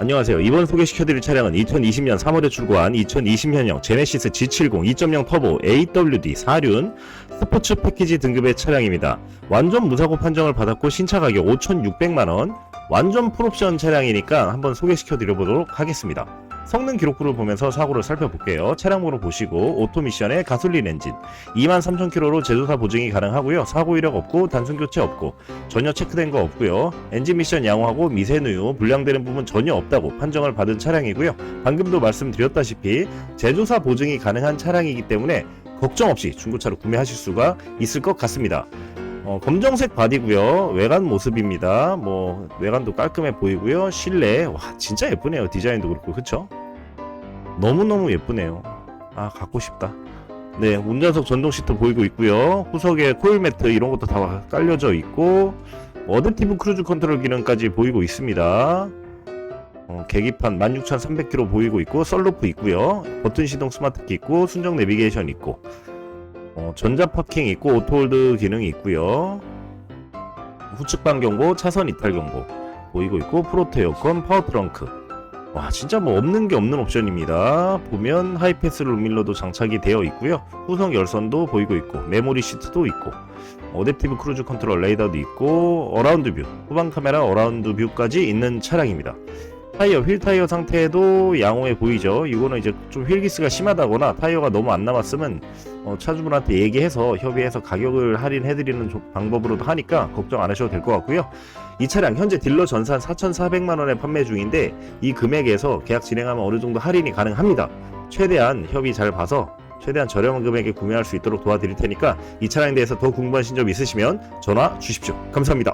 안녕하세요. 이번 소개시켜드릴 차량은 2020년 3월에 출고한 2020년형 제네시스 G70 2.0 터보 AWD 4륜 스포츠 패키지 등급의 차량입니다. 완전 무사고 판정을 받았고 신차 가격 5,600만원, 완전 풀옵션 차량이니까 한번 소개시켜드려 보도록 하겠습니다. 성능 기록부를 보면서 사고를 살펴볼게요. 차량번호 보시고 오토 미션의 가솔린 엔진 23,000km로 제조사 보증이 가능하고요. 사고 이력 없고 단순 교체 없고 전혀 체크된 거 없고요. 엔진 미션 양호하고 미세누유, 불량되는 부분 전혀 없다고 판정을 받은 차량이고요. 방금도 말씀드렸다시피 제조사 보증이 가능한 차량이기 때문에 걱정 없이 중고차로 구매하실 수가 있을 것 같습니다. 어, 검정색 바디고요. 외관 모습입니다. 뭐 외관도 깔끔해 보이고요. 실내 와 진짜 예쁘네요. 디자인도 그렇고 그쵸? 너무너무 예쁘네요. 아 갖고 싶다. 네, 운전석 전동 시트 보이고 있고요. 후석에 코일 매트 이런 것도 다 깔려져 있고 어댑티브 크루즈 컨트롤 기능까지 보이고 있습니다. 어, 계기판 16,300km 보이고 있고 썰루프 있고요. 버튼 시동 스마트키 있고 순정 내비게이션 있고 어, 전자 파킹 있고 오토홀드 기능이 있고요. 후측방 경고, 차선 이탈 경고 보이고 있고 프로테 에어컨, 파워 트렁크. 와 진짜 뭐 없는 게 없는 옵션입니다. 보면 하이패스 룸밀러도 장착이 되어 있고요. 후성 열선도 보이고 있고 메모리 시트도 있고 어댑티브 크루즈 컨트롤 레이더도 있고 어라운드 뷰, 후방 카메라 어라운드 뷰까지 있는 차량입니다. 타이어, 휠 타이어 상태도 양호해 보이죠. 이거는 이제 좀 휠기스가 심하다거나 타이어가 너무 안 남았으면 어, 차주분한테 얘기해서 협의해서 가격을 할인해드리는 조- 방법으로도 하니까 걱정 안 하셔도 될 것 같고요. 이 차량 현재 딜러 전산 4,400만 원에 판매 중인데 이 금액에서 계약 진행하면 어느 정도 할인이 가능합니다. 최대한 협의 잘 봐서 최대한 저렴한 금액에 구매할 수 있도록 도와드릴 테니까 이 차량에 대해서 더 궁금하신 점 있으시면 전화 주십시오. 감사합니다.